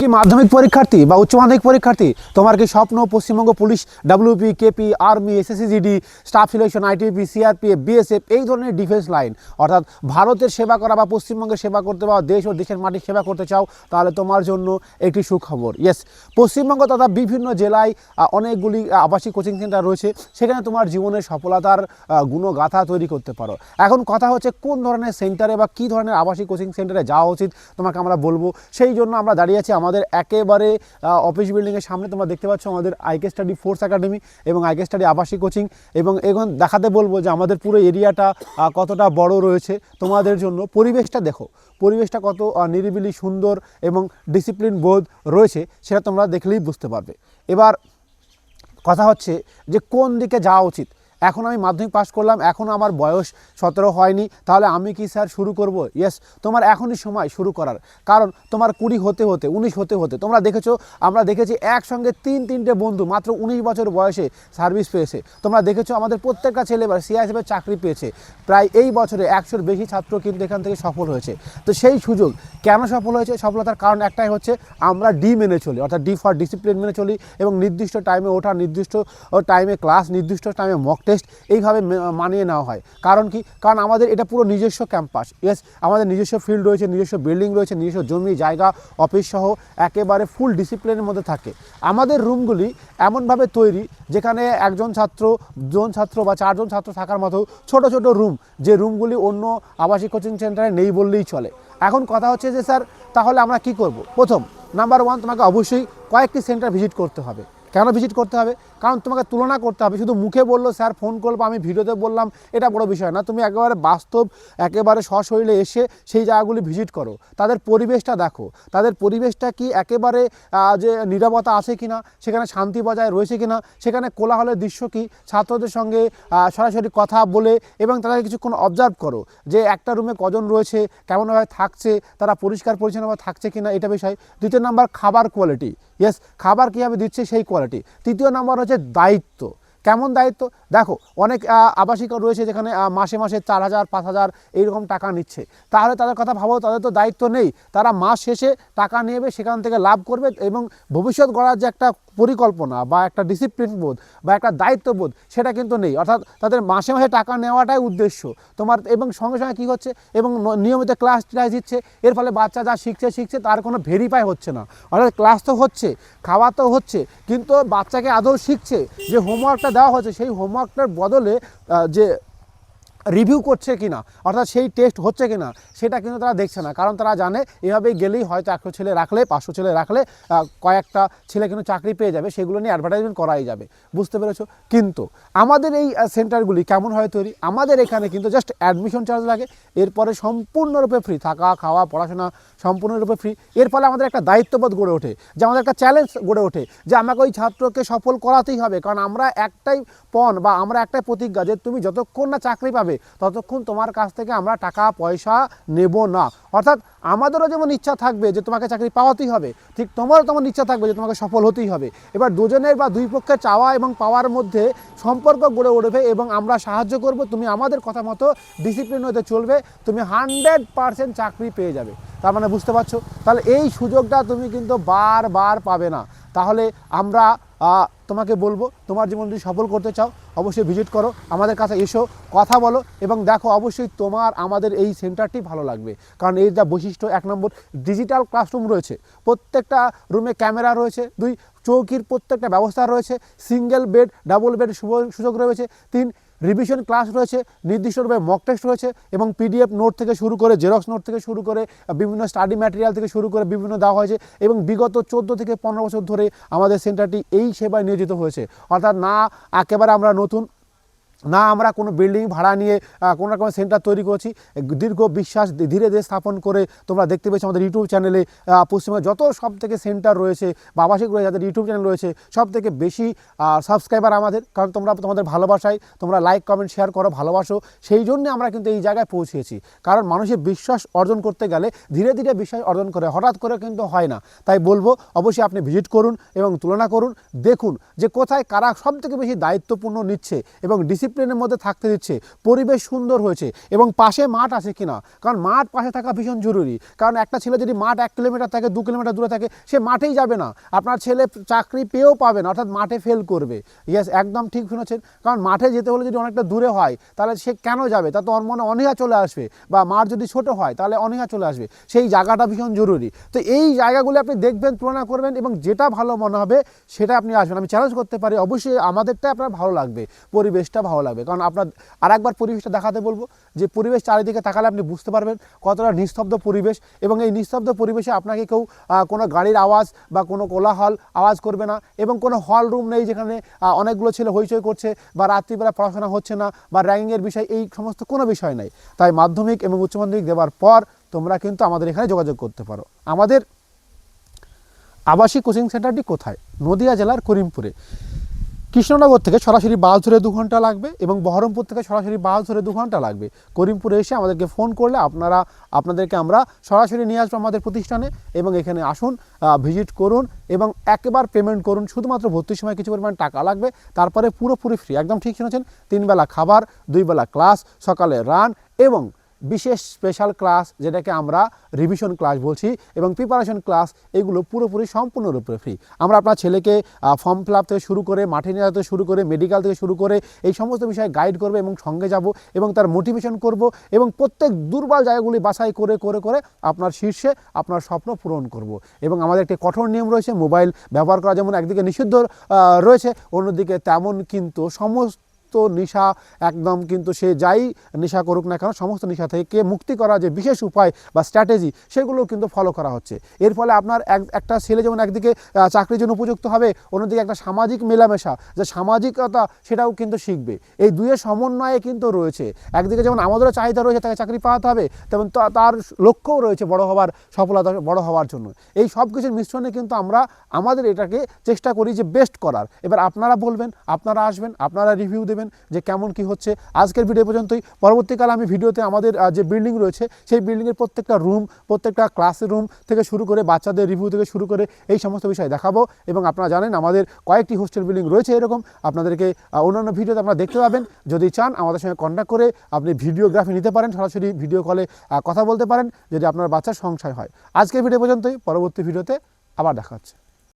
কি মাধ্যমিক পরীক্ষার্থী বা উচ্চ মাধ্যমিক পরীক্ষার্থী? তোমার কি স্বপ্ন Paschimbanga police WP KP army SSC GD staff selection ITP CRPF BSF এই ধরনের ডিফেন্স লাইন অর্থাৎ ভারতের সেবা করা বা পশ্চিমবঙ্গের সেবা করতে বা দেশ ও দেশের মাটির সেবা করতে চাও, তাহলে তোমার জন্য একটি সুখবর। ইয়েস পশ্চিমবঙ্গ তথা বিভিন্ন জেলায় অনেকগুলি আবাসিক কোচিং সেন্টার রয়েছে, সেখানে তোমার জীবনের সফলতার গুণগাথা তৈরি করতে পারো। এখন কথা হচ্ছে কোন ধরনের সেন্টারে বা কী ধরনের আবাসিক কোচিং সেন্টারে যাওয়া উচিত, তোমাকে আমরা বলব। সেই জন্য আমরা দাঁড়িয়ে আছি আমাদের একেবারে অফিস বিল্ডিংয়ের সামনে তোমরা দেখতে পাচ্ছ আমাদের আইকে স্টাডি ফোর্স একাডেমি এবং আইকে স্টাডি আবাসিক কোচিং এবং এখন দেখাতে বলব যে আমাদের পুরো এরিয়াটা কতটা বড় রয়েছে তোমাদের জন্য। পরিবেশটা দেখো, পরিবেশটা কত নিরিবিলি, সুন্দর এবং ডিসিপ্লিন বোধ রয়েছে সেটা তোমরা দেখলেই বুঝতে পারবে। এবার কথা হচ্ছে যে কোন দিকে যাওয়া উচিত? এখন আমি মাধ্যমিক পাশ করলাম এখনও আমার বয়স সতেরো হয়নি, তাহলে আমি কি স্যার শুরু করব? ইয়েস তোমার এখনই সময় শুরু করার। কারণ তোমার কুড়ি হতে হতে, উনিশ হতে হতে, তোমরা দেখেছ, আমরা দেখেছি একসঙ্গে তিন তিনটে বন্ধু, মাত্র উনিশ বছর বয়সে সার্ভিস পেয়েছে। তোমরা দেখেছ আমাদের প্রত্যেকটা ছেলে এবার সিআইএসএফের চাকরি পেয়েছে। প্রায় এই বছরে একশোর বেশি ছাত্র কিন্তু এখান থেকে সফল হয়েছে। তো সেই সুযোগ কেন সফল হয়েছে? সফলতার কারণ একটাই হচ্ছে, আমরা ডি মেনে চলি, অর্থাৎ ডি ফর ডিসিপ্লিন মেনে চলি এবং নির্দিষ্ট টাইমে ওঠা নির্দিষ্ট টাইমে ক্লাস নির্দিষ্ট টাইমে মক টেস্ট এইভাবে মানিয়ে নেওয়া হয়। কারণ কি? কারণ আমাদের এটা পুরো নিজস্ব ক্যাম্পাস ইয়েস আমাদের নিজস্ব ফিল্ড রয়েছে, নিজস্ব বিল্ডিং রয়েছে, নিজস্ব জমি, জায়গা অফিস সহ একেবারে ফুল ডিসিপ্লিনের মধ্যে থাকে। আমাদের রুমগুলি এমনভাবে তৈরি যেখানে একজন ছাত্র জন ছাত্র বা চারজন ছাত্র থাকার মতো ছোট ছোট রুম যে রুমগুলি অন্য আবাসিক কোচিং সেন্টারে নেই বললেই চলে। এখন কথা হচ্ছে যে, স্যার, তাহলে আমরা কি করব? প্রথম নাম্বার ওয়ান তোমাকে অবশ্যই কয়েকটি সেন্টার ভিজিট করতে হবে। কেন ভিজিট করতে হবে? কারণ তোমাকে তুলনা করতে হবে। শুধু মুখে বলল, স্যার ফোন করব আমি ভিডিওতে বললাম, এটা বড় বিষয় না। তুমি একেবারে বাস্তব, একেবারে সশরীরে এসে সেই জায়গাগুলি ভিজিট করো। তাদের পরিবেশটা দেখো। তাদের পরিবেশটা কি একেবারে যে নিরাপত্তা আছে কি না সেখানে শান্তি বজায় রয়েছে কি না সেখানে কোলাহলের দৃশ্য কি, ছাত্রদের সঙ্গে সরাসরি কথা বলে এবং তাদের কিছুক্ষণ অবজার্ভ করো যে একটা রুমে কজন রয়েছে, কেমনভাবে থাকছে, তারা পরিষ্কার পরিচ্ছন্নভাবে থাকছে কি না এটা বিষয়। দ্বিতীয় নাম্বার খাবার কোয়ালিটি ইয়েস খাবার কীভাবে দিচ্ছে, সেই কোয়ালিটি তৃতীয় নাম্বার হচ্ছে দায়িত্ব। কেমন দায়িত্ব? দেখো, অনেক আবাসিক রয়েছে যেখানে মাসে মাসে চার হাজার, পাঁচ হাজার এইরকম টাকা নিচ্ছে। তাহলে তাদের কথা ভাবো, তাদের তো দায়িত্ব নেই। তারা মাস শেষে টাকা নেবে, সেখান থেকে লাভ করবে এবং ভবিষ্যৎ গড়ার যে একটা পরিকল্পনা বা একটা ডিসিপ্লিন বোধ বা একটা দায়িত্ববোধ সেটা কিন্তু নেই। অর্থাৎ তাদের মাসে মাসে টাকা নেওয়াটাই উদ্দেশ্য। তোমার এবং সঙ্গে সঙ্গে কী হচ্ছে? এবং নিয়মিত ক্লাস ক্লাস দিচ্ছে। এর ফলে বাচ্চা যা শিখছে শিখছে, তার কোনো ভেরিফাই হচ্ছে না। অর্থাৎ ক্লাস তো হচ্ছে, খাওয়া তো হচ্ছে, কিন্তু বাচ্চাকে আদৌ শিখছে? যে হোমওয়ার্কটা দেওয়া হচ্ছে সেই হোমওয়ার্কটার বদলে যে রিভিউ করছে কিনা, অর্থাৎ সেই টেস্ট হচ্ছে কিনা, সেটা কিন্তু তারা দেখছে না। কারণ তারা জানে এভাবেই গেলেই হয়তো একশো ছেলে রাখলে, পাঁচশো ছেলে রাখলে কয়েকটা ছেলে কিন্তু চাকরি পেয়ে যাবে, সেগুলো নিয়ে অ্যাডভার্টাইজমেন্ট করাই যাবে। বুঝতে পেরেছ? কিন্তু আমাদের এই সেন্টারগুলি কেমন হয় তৈরি? আমাদের এখানে কিন্তু জাস্ট অ্যাডমিশন চার্জ লাগে, এরপরে সম্পূর্ণরূপে ফ্রি থাকা, খাওয়া, পড়াশোনা সম্পূর্ণরূপে ফ্রি এর ফলে আমাদের একটা দায়িত্ববোধ গড়ে ওঠে, যে আমাদের একটা চ্যালেঞ্জ গড়ে ওঠে, যে আমাকে ওই ছাত্রকে সফল করাতেই হবে। কারণ আমরা একটাই পণ বা আমরা একটাই প্রতিজ্ঞা যে তুমি যতক্ষণ না চাকরি পাবে ততক্ষণ তোমার কাছ থেকে আমরা টাকা, পয়সা নেব না। অর্থাৎ আমাদেরও যেমন ইচ্ছা থাকবে যে তোমাকে চাকরি পাওয়াতেই হবে, ঠিক তোমারও তেমন ইচ্ছা থাকবে যে তোমাকে সফল হতেই হবে। এবার দুজনের বা দুই পক্ষের চাওয়া এবং পাওয়ার মধ্যে সম্পর্ক গড়ে উঠবে এবং আমরা সাহায্য করব, তুমি আমাদের কথা মতো ডিসিপ্লিন হতে চলবে, তুমি হান্ড্রেড পারসেন্ট চাকরি পেয়ে যাবে। তার মানে বুঝতে পারছ? তাহলে এই সুযোগটা তুমি কিন্তু বারবার পাবে না। তাহলে আমরা তোমাকে বলব, তোমার জীবন যদি সফল করতে চাও, অবশ্যই ভিজিট করো, আমাদের কাছে এসো, কথা বলো এবং দেখো অবশ্যই তোমার, আমাদের এই সেন্টারটি ভালো লাগবে। কারণ এই যা বৈশিষ্ট্য, এক নম্বর ডিজিটাল ক্লাসরুম রয়েছে। প্রত্যেকটা রুমে ক্যামেরা রয়েছে। দুই, চৌকির প্রত্যেকটা ব্যবস্থা রয়েছে। সিঙ্গেল বেড ডাবল বেড সুযোগ রয়েছে। তিন রিভিশন ক্লাস রয়েছে নির্দিষ্টভাবে মক টেস্ট রয়েছে এবং পিডিএফ নোট থেকে শুরু করে জেরক্স নোট থেকে শুরু করে বিভিন্ন স্টাডি ম্যাটেরিয়াল থেকে শুরু করে বিভিন্ন দেওয়া হয়েছে এবং বিগত চোদ্দ থেকে পনেরো বছর ধরে আমাদের সেন্টারটি এই সেবায় নিয়োজিত হয়েছে। অর্থাৎ না, একেবারে আমরা নতুন না আমরা কোনো বিল্ডিং ভাড়া নিয়ে কোনো রকমের সেন্টার তৈরি করেছি। দীর্ঘ বিশ্বাস ধীরে ধীরে স্থাপন করে তোমরা দেখতে পেয়েছ আমাদের ইউটিউব চ্যানেলে পশ্চিমবঙ্গে যত সব থেকে সেন্টার রয়েছে বা আবাসিক রয়েছে, যাদের ইউটিউব চ্যানেল রয়েছে সব থেকে বেশি সাবস্ক্রাইবার আমাদের। কারণ তোমরা তোমাদের ভালোবাসায়, তোমরা লাইক কমেন্ট শেয়ার করো, ভালোবাসো। সেই জন্য আমরা কিন্তু এই জায়গায় পৌঁছেছি। কারণ মানুষের বিশ্বাস অর্জন করতে গেলে ধীরে ধীরে বিশ্বাস অর্জন করে, হঠাৎ করে কিন্তু হয় না। তাই বলব, অবশ্যই আপনি ভিজিট করুন এবং তুলনা করুন, দেখুন যে কোথায় কারা সব থেকে বেশি দায়িত্বপূর্ণ নিচ্ছে এবং ডিসিপ্লিন ডিসিপ্লিনের মধ্যে থাকতে দিচ্ছে। পরিবেশ সুন্দর হয়েছে এবং পাশে মাঠ আছে কিনা? কারণ মাঠ পাশে থাকা ভীষণ জরুরি। কারণ একটা ছেলে যদি মাঠ এক কিলোমিটার থাকে, দু কিলোমিটার দূরে থাকে, সে মাঠেই যাবে না। আপনার ছেলে চাকরি পেয়েও পাবে না, অর্থাৎ মাঠে ফেল করবে। ইয়েস একদম ঠিক শুনেছেন। কারণ মাঠে যেতে হলে যদি অনেকটা দূরে হয়, তাহলে সে কেন যাবে? তা তো ওর মনে অনীহা চলে আসবে। বা মাঠ যদি ছোট হয়, তাহলে অনীহা চলে আসবে। সেই জায়গাটা ভীষণ জরুরি। তো এই জায়গাগুলো আপনি দেখবেন, তুলনা করবেন এবং যেটা ভালো মনে হবে, সেটা আপনি আসবেন। আমি চ্যালেঞ্জ করতে পারি, অবশ্যই আমাদেরটা আপনার ভালো লাগবে। পরিবেশটা ভালো লাগবে। কারণ আপনার আর একবার পরিবেশটা দেখাতে বলব যে পরিবেশ চারিদিকে তাকালে আপনি বুঝতে পারবেন কতটা নিস্তব্ধ পরিবেশ এবং এই নিস্তব্ধ পরিবেশে আপনাকে কেউ কোনো গাড়ির আওয়াজ বা কোনো কোলাহল আওয়াজ করবে না এবং কোনো হল রুম নেই যেখানে অনেকগুলো ছেলে হইচই করছে বা রাত্রিবেলা পড়াশোনা হচ্ছে না বা র্যাঙ্কিংয়ের বিষয় এই সমস্ত কোনো বিষয় নেই। তাই মাধ্যমিক এবং উচ্চ মাধ্যমিক দেওয়ার পর তোমরা কিন্তু আমাদের এখানে যোগাযোগ করতে পারো। আমাদের আবাসিক কোচিং সেন্টারটি কোথায়? নদিয়া জেলার করিমপুরে। কৃষ্ণনগর থেকে সরাসরি বাস ধরে দু ঘণ্টা লাগবে এবং বহরমপুর থেকে সরাসরি বাস ধরে দু ঘণ্টা লাগবে। করিমপুরে এসে আমাদেরকে ফোন করলে আপনারা, আপনাদেরকে আমরা সরাসরি নিয়ে আসব আমাদের প্রতিষ্ঠানে এবং এখানে আসুন ভিজিট করুন এবং একবার পেমেন্ট করুন। শুধুমাত্র ভর্তির সময় কিছু পরিমাণ টাকা লাগবে, তারপরে পুরোপুরি ফ্রি একদম ঠিক শুনেছেন? তিনবেলা খাবার, দুইবেলা ক্লাস সকালে রান এবং বিশেষ স্পেশাল ক্লাস যেটাকে আমরা রিভিশন ক্লাস বলছি এবং প্রিপারেশন ক্লাস এগুলো পুরোপুরি সম্পূর্ণরূপে ফ্রি আমরা আপনার ছেলেকে ফর্ম ফিল আপ থেকে শুরু করে, মাঠে নিয়ে থেকে শুরু করে মেডিকেল থেকে শুরু করে এই সমস্ত বিষয়ে গাইড করবে এবং সঙ্গে যাব এবং তার মোটিভেশন করব এবং প্রত্যেক দুর্বল জায়গাগুলি বাছাই করে করে করে আপনার শীর্ষে আপনার স্বপ্ন পূরণ করব। এবং আমাদের একটি কঠোর নিয়ম রয়েছে মোবাইল ব্যবহার করা যেমন একদিকে নিষিদ্ধ রয়েছে, অন্যদিকে তেমন কিন্তু সমস্ত সমস্ত নেশা একদম কিন্তু সে যাই নেশা করুক না কেন, সমস্ত নেশা থেকে মুক্তি করা যে বিশেষ উপায় বা স্ট্র্যাটেজি সেগুলো কিন্তু ফলো করা হচ্ছে। এর ফলে আপনার এক, একটা ছেলে যেমন একদিকে চাকরির জন্য উপযুক্ত হবে, অন্যদিকে একটা সামাজিক মেলামেশা, যে সামাজিকতা সেটাও কিন্তু শিখবে। এই দুয়ের সমন্বয়ে কিন্তু রয়েছে। একদিকে যেমন আমাদেরও চাহিদা রয়েছে, তাকে চাকরি পাওয়াতে হবে, তেমন তার লক্ষ্যও রয়েছে বড় হওয়ার সফলতা, বড় হওয়ার জন্য। এই সব কিছুর মিশ্রণে কিন্তু আমরা আমাদের এটাকে চেষ্টা করি যে বেস্ট করার। এবার আপনারা বলবেন, আপনারা আসবেন, আপনারা রিভিউ দেবেন যে কেমন কি হচ্ছে। আজকের ভিডিও পর্যন্তই। পরবর্তীকালে আমি ভিডিওতে আমাদের যে বিল্ডিং রয়েছে, সেই বিল্ডিংয়ের প্রত্যেকটা রুম প্রত্যেকটা ক্লাসরুম থেকে শুরু করে বাচ্চাদের রিভিউ থেকে শুরু করে এই সমস্ত বিষয় দেখাবো। এবং আপনারা জানেন, আমাদের কয়েকটি হোস্টেল বিল্ডিং রয়েছে এরকম। আপনাদেরকে অন্যান্য ভিডিওতে আপনারা দেখতে পাবেন। যদি চান, আমাদের সঙ্গে কন্ট্যাক্ট করে আপনি ভিডিওগ্রাফি নিতে পারেন, সরাসরি ভিডিও কলে কথা বলতে পারেন, যদি আপনার বাচ্চার সংশয় হয়। আজকের ভিডিও পর্যন্তই। পরবর্তী ভিডিওতে আবার দেখা হচ্ছে।